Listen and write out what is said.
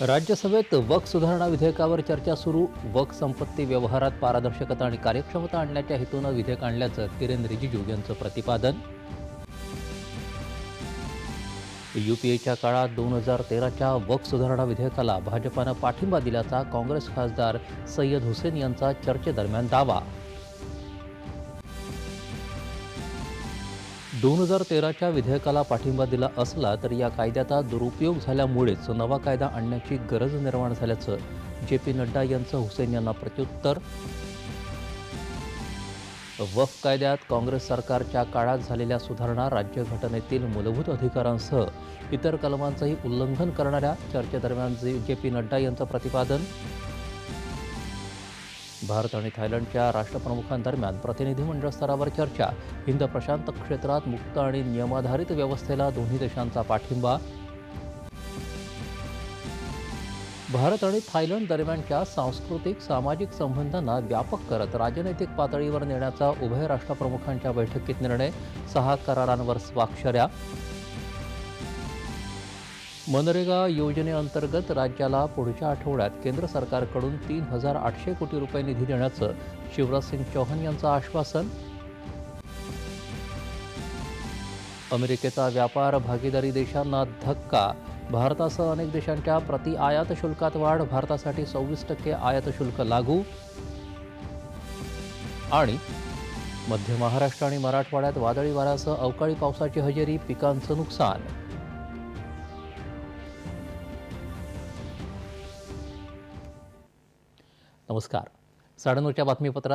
राज्यसभेत वक सुधारणा विधेयकावर चर्चा सुरू. वक संपत्ती व्यवहारात पारदर्शकता आणि कार्यक्षमता आणण्याच्या हेतूनं विधेयक आणल्याचं किरेन रिजिजू यांचं प्रतिपादन. युपीएच्या काळात दोन हजार तेराच्या वक सुधारणा विधेयकाला भाजपानं पाठिंबा दिल्याचा काँग्रेस खासदार सय्यद हुसेन यांचा चर्चेदरम्यान दावा. दोन हजार तेराच्या विधेयकाला पाठिंबा दिला असला तरी या कायद्याचा दुरुपयोग झाल्यामुळेच नवा कायदा आणण्याची गरज निर्माण झाल्याचं जे पी नड्डा यांचं हुसेन यांना प्रत्युत्तर. वफ कायद्यात काँग्रेस सरकारच्या काळात झालेल्या सुधारणा राज्यघटनेतील मूलभूत अधिकारांसह इतर कलमांचंही उल्लंघन करणाऱ्या चर्चेदरम्यान जे जे पी नड्डा यांचं प्रतिपादन. भारत आणि थायलंडच्या राष्ट्रप्रमुखांदरम्यान प्रतिनिधीमंडळ स्तरावर चर्चा. हिंद प्रशांत क्षेत्रात मुक्त आणि नियमाधारित व्यवस्थेला दोन्ही देशांचा पाठिंबा. भारत आणि थायलंड दरम्यानच्या सांस्कृतिक सामाजिक संबंधांना व्यापक करत राजनैतिक पातळीवर नेण्याचा उभय राष्ट्रप्रमुखांच्या बैठकीत निर्णय. सहा करारांवर स्वाक्षऱ्या. मनरेगा योजनेअंतर्गत राज्याला पुढच्या आठवड्यात केंद्र सरकारकडून तीन हजार आठशे कोटी रुपये निधी देण्याचं शिवराज सिंग चौहान यांचं आश्वासन. अमेरिकेचा व्यापार भागीदारी देशांना धक्का. भारतासह अनेक देशांच्या प्रति आयात शुल्कात वाढ भारतासाठी सव्वीस टक्के आयात शुल्क लागू. आणि मध्य महाराष्ट्र आणि मराठवाड्यात वादळी वाऱ्यासह अवकाळी पावसाची हजेरी पिकांचं नुकसान. नमस्कार. साडेनऊच्या बातमीपत्रात